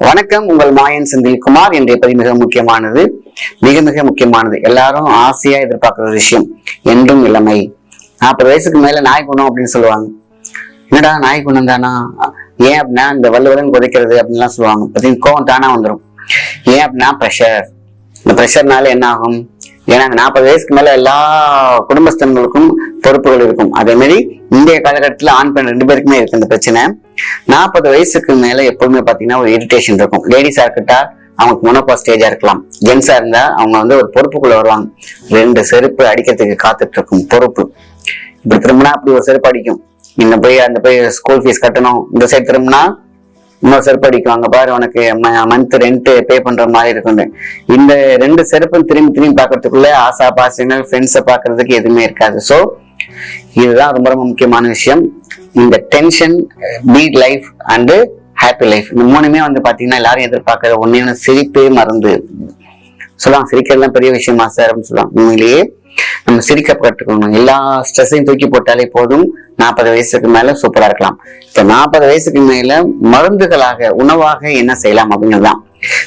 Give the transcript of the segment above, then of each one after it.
வணக்கம் உங்கள் மாயன் செந்தில்குமார் என்ற பதிவு மிக முக்கியமானது. மிக மிக முக்கியமானது. எல்லாரும் ஆசையா எதிர்பார்க்கிற விஷயம். என்றும் இளமை நாற்பது வயசுக்கு மேல நாய் குணம் அப்படின்னு சொல்லுவாங்க. என்னடா நாய் குணம் தானா? ஏன் அப்படின்னா இந்த வல்லுவலன் குதைக்கிறது அப்படின்லாம் சொல்லுவாங்க. பார்த்தீங்கன்னா கோவம் தானா வந்துடும் ஏன் அப்படின்னா ப்ரெஷர் இந்த ப்ரெஷர்னால என்ன ஆகும் ஏன்னா நாற்பது வயசுக்கு மேல எல்லா குடும்பஸ்தன்களுக்கும் பொறுப்புகள் இருக்கும். அதே மாதிரி இந்திய காலகட்டத்தில் ஆண் பெண் ரெண்டு பேருக்குமே இருக்கு இந்த பிரச்சனை. நாற்பது வயசுக்கு மேல எப்பவுமே பாத்தீங்கன்னா ஒரு இரிட்டேஷன் இருக்கும். லேடிஸா இருக்கட்டா அவங்களுக்கு மொனோபா ஸ்டேஜா இருக்கலாம். ஜென்ஸா இருந்தா அவங்க வந்து ஒரு பொறுப்புக்குள்ள வருவாங்க. ரெண்டு செருப்பு அடிக்கிறதுக்கு காத்துட்டு இருக்கும். பொறுப்பு. இப்படி திரும்பினா அப்படி ஒரு செருப்பு அடிக்கும். இன்னும் போய் அந்த போய் ஸ்கூல் ஃபீஸ் கட்டணும். இந்த சைடு திரும்பினா இன்னொரு செருப்பு அடிக்கும். அங்க பாரு உனக்கு மந்த் ரெண்ட் பே பண்ற மாதிரி இருக்குன்னு இந்த ரெண்டு செருப்பும் திரும்பி திரும்பி பாக்குறதுக்குள்ள ஆசா பாசங்கள் ஃப்ரெண்ட்ஸை பாக்குறதுக்கு எதுவுமே இருக்காது. ஸோ இதுதான் ரொம்ப ரொம்ப முக்கியமான விஷயம். இந்த tension beat life and happy life இந்த மூணுமே வந்து பார்த்தீங்கன்னா எல்லாரும் எதிர்பார்க்கற ஒன்னே சிரிப்பே மருந்து. சொல்லுவாங்க சிரிக்கிறதுலாம் பெரிய விஷயமா சார் அப்படின்னு சொல்லுவாங்க உண்மையிலேயே நம்ம சிரிக்க கற்றுக்கணும் எல்லா ஸ்ட்ரெஸ்ஸையும் தூக்கி போட்டாலே போதும். நாற்பது வயசுக்கு மேல சூப்பரா இருக்கலாம். இப்ப நாற்பது வயசுக்கு மேல மருந்துகளாக உணவாக என்ன செய்யலாம் அப்படிங்கிறது தான்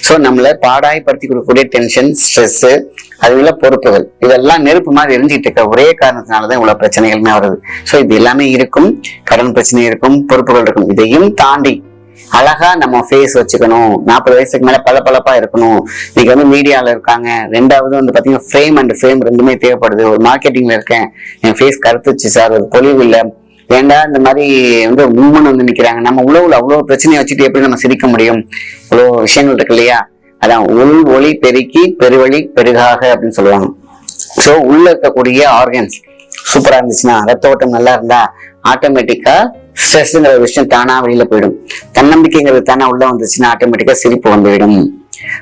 ஸோ நம்மள பாடாய்படுத்தி கொடுக்கக்கூடிய டென்ஷன் ஸ்ட்ரெஸ்ஸு அது அதுல பொறுப்புகள். இதெல்லாம் நெருப்பு மாதிரி எரிஞ்சுக்கிட்டு இருக்க ஒரே காரணத்தினாலதான் இவ்வளவு பிரச்சனைகளுமே வருது. சோ இது எல்லாமே இருக்கும். கடன் பிரச்சனை இருக்கும். பொறுப்புகள் இருக்கும். இதையும் தாண்டி அழகா நம்ம ஃபேஸ் வச்சுக்கணும். நாற்பது வயசுக்கு மேல பளபளப்பா இருக்கணும். இன்னைக்கு வந்து மீடியால இருக்காங்க. ரெண்டாவது வந்து பாத்தீங்கன்னா ஃப்ரேம் அண்ட் ஃப்ரேம் ரெண்டுமே தேவைப்படுது. ஒரு மார்க்கெட்டிங்ல இருக்கேன். என் ஃபேஸ் கருத்துச்சு சார். ஒரு பொலிவு இல்ல. ஏண்டா இந்த மாதிரி வந்து உண்மன் வந்து நிக்கிறாங்க. நம்ம உழவுல அவ்வளவு பிரச்சனையை வச்சுட்டு எப்படி நம்ம சிரிக்க முடியும்? இவ்வளவு விஷயங்கள் இருக்கு இல்லையா? அதான் உள் ஒளி பெருக்கி பெருவழி பெருகாக அப்படின்னு சொல்லுவாங்க. ஸோ உள்ள இருக்கக்கூடிய ஆர்கன்ஸ் சூப்பரா இருந்துச்சுன்னா ரத்த ஓட்டம் நல்லா இருந்தா ஆட்டோமேட்டிக்கா ஸ்ட்ரெஸ்ங்கிற விஷயம் தானா வெளியில போயிடும். தன்னம்பிக்கைங்கிறது தானா உள்ள வந்துச்சுன்னா ஆட்டோமேட்டிக்கா சிரிப்பு வந்துவிடும்.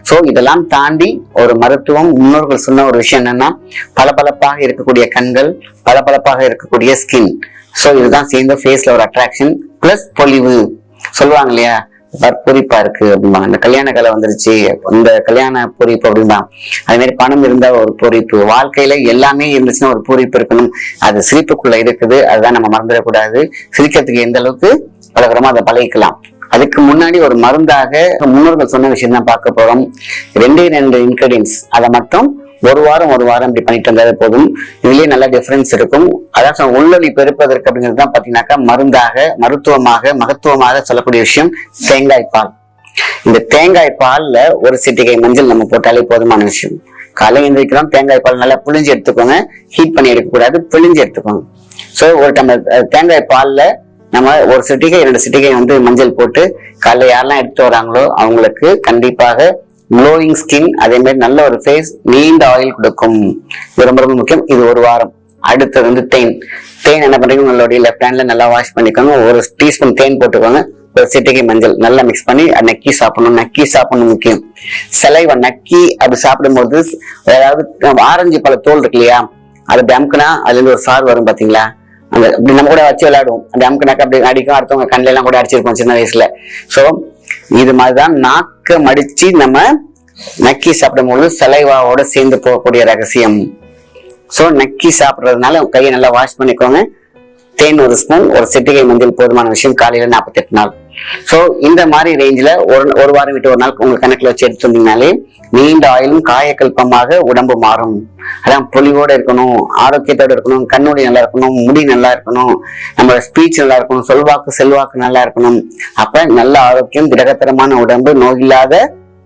சோ இதெல்லாம் தாண்டி ஒரு மருத்துவம் முன்னோர்கள் சொன்ன ஒரு விஷயம் என்னன்னா பளபளப்பாக இருக்கக்கூடிய கண்கள் பளபளப்பாக இருக்கக்கூடிய ஸ்கின் சோ இதுதான் சேர்ந்த ஃபேஸ்ல ஒரு அட்ராக்ஷன் பிளஸ் பொலிவு. சொல்லுவாங்க இல்லையா? பொறிப்பா இருக்கு அப்படிம்பாங்க. இந்த கல்யாண கலை வந்துருச்சு. இந்த கல்யாண பொறிப்பு அப்படின்னா அதே மாதிரி பணம் இருந்தா ஒரு பொறிப்பு. வாழ்க்கையில எல்லாமே இருந்துச்சுன்னா ஒரு பொறிப்பு இருக்கணும். அது சிரிப்புக்குள்ள இருக்குது. அதுதான் நம்ம மறந்துடக்கூடாது. சிரிக்கிறதுக்கு எந்த அளவுக்கு பழகிறோமோ அதை பழகிக்கலாம். அதுக்கு முன்னாடி ஒரு மருந்தாக முன்னோர்கள் சொன்ன விஷயம் தான் பார்க்க போறோம். ரெண்டே ரெண்டு இன்கிரீடியன்ஸ் அதை மட்டும் ஒரு வாரம் ஒரு வாரம் இப்படி பண்ணிட்டு வந்தாலே போதும். இதுலயே நல்ல டிஃபரன்ஸ் இருக்கும். அதான் உள்ளொலி பெருப்பதற்கு அப்படிங்கிறது தான் பாத்தீங்கன்னாக்கா மருந்தாக மருத்துவமாக மகத்துவமாக சொல்லக்கூடிய விஷயம் தேங்காய் பால். இந்த தேங்காய் பால்ல ஒரு சிட்டிகை மஞ்சள் நம்ம போட்டாலே போதுமான விஷயம். காலை எழுந்திரிக்கிறோம் தேங்காய் பால் நல்லா புளிஞ்சு எடுத்துக்கோங்க. ஹீட் பண்ணி எடுக்கக்கூடாது புளிஞ்சு எடுத்துக்கோங்க. ஸோ ஒரு டம்ளர் தேங்காய் பால்ல நம்ம ஒரு சிட்டிகை இரண்டு சிட்டிகை வந்து மஞ்சள் போட்டு காலைல யாரெல்லாம் எடுத்து வராங்களோ அவங்களுக்கு கண்டிப்பாக க்ளோயிங் ஸ்கின் அதே மாதிரி நல்ல ஒரு ஃபேஸ் நீண்ட ஆயில் கொடுக்கும். இது ரொம்ப ரொம்ப முக்கியம். இது ஒரு வாரம். அடுத்தது வந்து தேன். தேன் என்ன பண்றீங்க? உங்களுடைய லெஃப்ட் ஹேண்ட்ல நல்லா வாஷ் பண்ணிக்கோங்க. ஒரு டீஸ்பூன் தேன் போட்டுக்கோங்க. ஒரு சிட்டிகை மஞ்சள் நல்லா மிக்ஸ் பண்ணி நக்கி சாப்பிடணும். நக்கி சாப்பிடணும் முக்கியம். சிலைவை நக்கி அப்படி சாப்பிடும்போது அதாவது ஆரஞ்சு பழ தோல் இருக்கு இல்லையா? அது டம்க்குனா அதுலேருந்து ஒரு சார் வரும் பார்த்தீங்களா அந்த இப்படி நம்ம கூட வச்சு விளையாடுவோம். அந்த நக்க அப்படி அடிக்கும். அடுத்தவங்க கண்ணில எல்லாம் கூட அடிச்சிருப்போம் சின்ன வயசுல. ஸோ இது மாதிரிதான் நாக்க மடிச்சு நம்ம நக்கி சாப்பிடும்போது சலைவாவோட சேர்ந்து போகக்கூடிய ரகசியம். சோ நக்கி சாப்பிடுறதுனால கையை நல்லா வாஷ் பண்ணிக்கோங்க. தேன் ஒரு ஸ்பூன் ஒரு சிட்டிகை மஞ்சள் போதுமான விஷயம் காலையில நாற்பத்தெட்டு நாள். ஸோ இந்த மாதிரி ரேஞ்சில் ஒரு ஒரு வாரம் விட்டு ஒரு நாள் உங்கள் கணக்குல வச்சு எடுத்துருந்தீங்கனாலே நீண்ட ஆயிலும் காயக்கல்பமாக உடம்பு மாறும். அதான் பொலிவோடு இருக்கணும் ஆரோக்கியத்தோட இருக்கணும் கண்ணுடி நல்லா இருக்கணும் முடி நல்லா இருக்கணும் நம்ம ஸ்பீச் நல்லா இருக்கணும் சொல்வாக்கு செல்வாக்கு நல்லா இருக்கணும். அப்ப நல்ல ஆரோக்கியம் திடகத்தரமான உடம்பு நோயில்லாத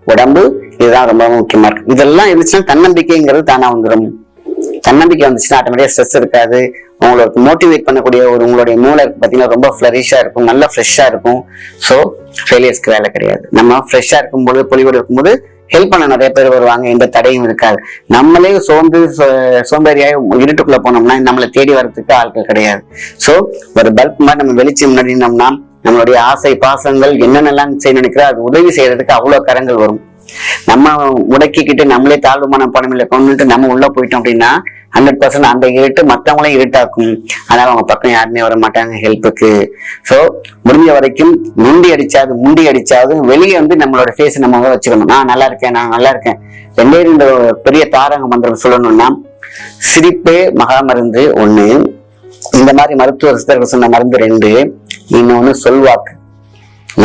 உடம்பு இதுதான் ரொம்ப முக்கியமா இருக்கு. இதெல்லாம் இருந்துச்சுன்னா தன்னம்பிக்கைங்கிறது தானா வந்துடும் தன்னம்பிக்கை வந்துச்சுன்னா ஆட்டோமேட்டிக்கா ஸ்ட்ரெஸ் இருக்காது. உங்களுக்கு மோட்டிவேட் பண்ணக்கூடிய ஒரு உங்களுடைய மூளை பார்த்தீங்கன்னா ரொம்ப ஃப்ளரிஷாக இருக்கும் நல்லா ஃப்ரெஷ்ஷாக இருக்கும். ஸோ ஃபெயிலியர்ஸ்க்கு வேலை கிடையாது. நம்ம ஃப்ரெஷ்ஷாக இருக்கும்போது பொலிவோடு இருக்கும்போது ஹெல்ப் பண்ண நிறைய பேர் வருவாங்க எந்த தடையும் இருக்காது. நம்மளே சோர்ந்து சோ- சோம்பேறியாய் இருட்டுக்குள்ள போனோம்னா நம்மளை தேடி வர்றதுக்கு ஆட்கள் கிடையாது. ஸோ ஒரு பல்ப் மாதிரி நம்ம வெளிச்சம் முன்னாடி நம்மளுடைய ஆசை பாசங்கள் என்னென்னலாம் செய்ய நினைக்கிறோம் அது உதவி செய்யறதுக்கு அவ்வளோ கரங்கள் வரும். நம்ம உடக்கிக்கிட்டு நம்மளே தாழ்வுமான இல்லை கொண்டுட்டு நம்ம உள்ள போயிட்டோம் அப்படின்னா ஹண்ட்ரட் பர்சன்ட் அந்த இருட்டு மற்றவங்களையும் இருட்டாக்கும் அதனால அவங்க பக்கம் யாருமே வர மாட்டாங்க ஹெல்ப்புக்கு. ஸோ முடிஞ்ச வரைக்கும் முண்டி அடிச்சாது முண்டி அடிச்சாது வெளியே வந்து நம்மளோட ஃபேஸ் நம்ம வச்சுக்கணும். நான் நல்லா இருக்கேன் நான் நல்லா இருக்கேன். ரெண்டே ரெண்டு பெரிய தாரங்க மந்திரம் சொல்லணும்னா சிரிப்பே மகா மருந்து ஒண்ணு. இந்த மாதிரி மருத்துவ சித்தர்கள் சொன்ன மருந்து ரெண்டு. இன்னொன்னு சொல்வாக்கு.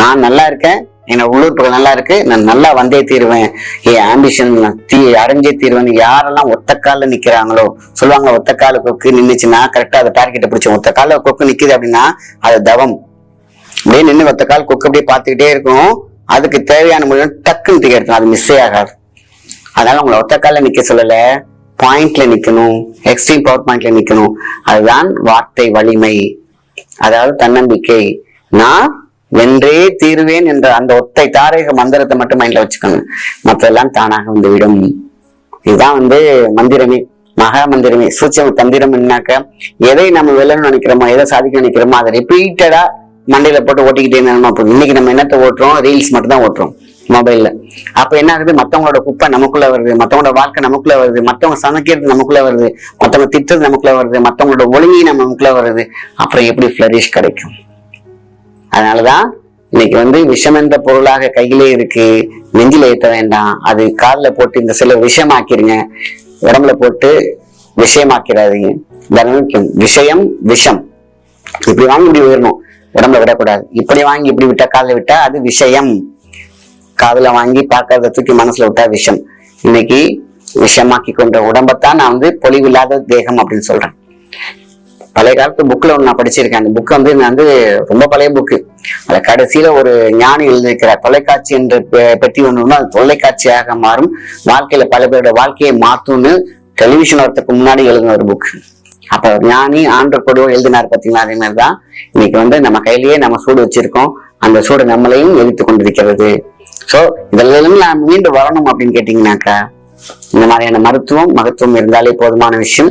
நான் நல்லா இருக்கேன் என்னோட உள்ளுறுப்புகள் நல்லா இருக்கு. நான் நல்லா வந்தே தீருவேன். என் ஆம்பிஷன் தீ அடைஞ்சே தீருவேன் யாரெல்லாம் ஒத்த காலில் நிற்கிறாங்களோ சொல்லுவாங்க ஒத்த கால கொக்கு நின்றுச்சுன்னா கரெக்டாக அதை டார்கெட்டை பிடிச்சோம் ஒத்த கால கொக்கு நிற்கிது அப்படின்னா அது தவம். அப்படியே நின்று ஒத்த கால் கொக்கு அப்படியே பார்த்துக்கிட்டே இருக்கும். அதுக்கு தேவையான முடிவு டக்குன்னு டிக்கெட் எடுக்கணும் அது மிஸ்ஸே ஆகாது. அதனால உங்களை ஒத்த காலில் நிற்க சொல்லலை. பாயிண்ட்ல நிற்கணும் எக்ஸ்ட்ரீம் பவர் பாயிண்ட்ல நிற்கணும் அதுதான் வார்த்தை வலிமை. அதாவது தன்னம்பிக்கை. நான் வென்றே தீர்வேன் என்ற அந்த ஒத்தை தாரக மந்திரத்தை மட்டும் மைண்ட்ல வச்சுக்கோங்க மற்றெல்லாம் தானாக வந்து விடும் இதுதான் வந்து மந்திரமே மகா மந்திரமே. சூட்சம தந்திரம் என்னாக்க எதை நம்ம வெல்லணும்னு நினைக்கிறோமோ எதை சாதிக்க நினைக்கிறோமோ அதை ரிப்பீட்டடா மண்டையில போட்டு ஓட்டிக்கிட்டே இருந்தோம்னா இன்னைக்கு நம்ம என்னத்தை ஓட்டுறோம்? ரீல்ஸ் மட்டும் தான் ஓட்டுறோம் மொபைல்ல அப்ப என்ன ஆகுது? மத்தவங்களோட குப்பை நமக்குள்ள வருது. மத்தவங்களோட வாழ்க்கை நமக்குள்ள வருது. மத்தவங்க சமைக்கிறது நமக்குள்ள வருது. மத்தவங்க திட்டுறது நமக்குள்ள வருது. மத்தவங்களோட ஒழுங்கி நம்ம நமக்குள்ள வருது. அப்புறம் எப்படி ஃபிளரிஷ் கிடைக்கும்? அதனாலதான் இன்னைக்கு வந்து விஷம் என்ற பொருளாக கையிலே இருக்கு நெஞ்சில ஏத்த வேண்டாம். அது கால்ல போட்டு இந்த சில விஷமாக்கிருங்க. உடம்புல போட்டு விஷயமாக்கிறாதீங்க தனமுக்கியம் விஷயம் விஷம். இப்படி வாங்கி இப்படி உயரணும். உடம்புல விடக்கூடாது. இப்படி வாங்கி இப்படி விட்டா காலில் விட்டா அது விஷயம். காதுல வாங்கி பார்க்கறத தூக்கி மனசுல விட்டா விஷம். இன்னைக்கு விஷமாக்கி கொண்ட உடம்பைத்தான் நான் வந்து பொலிவில்லாத தேகம் அப்படின்னு சொல்றேன். பழைய காலத்து புக்ல ஒன்று நான் படிச்சிருக்கேன். அந்த புக் வந்து நான் வந்து ரொம்ப பழைய புக்கு அதுல கடைசியில ஒரு ஞானி எழுதியிருக்கிறார். தொலைக்காட்சி என்ற பெட்டி ஒன்று அது தொலைக்காட்சியாக மாறும். வாழ்க்கையில பல பேரோட வாழ்க்கையை மாற்றும்னு டெலிவிஷன் வரத்துக்கு முன்னாடி எழுதின ஒரு புக் அப்போ ஞானி ஆண்ட கொடுவோம் எழுதினார் பார்த்தீங்களா அதே மாதிரிதான் இன்னைக்கு வந்து நம்ம கையிலேயே நம்ம சூடு வச்சிருக்கோம். அந்த சூடு நம்மளையும் எதிர்த்து கொண்டிருக்கிறது. சோ இதெல்லாம் நான் மீண்டும் வரணும் அப்படின்னு கேட்டீங்கன்னாக்கா இந்த மாதிரியான மருத்துவம் மகத்துவம் இருந்தாலே போதுமான விஷயம்.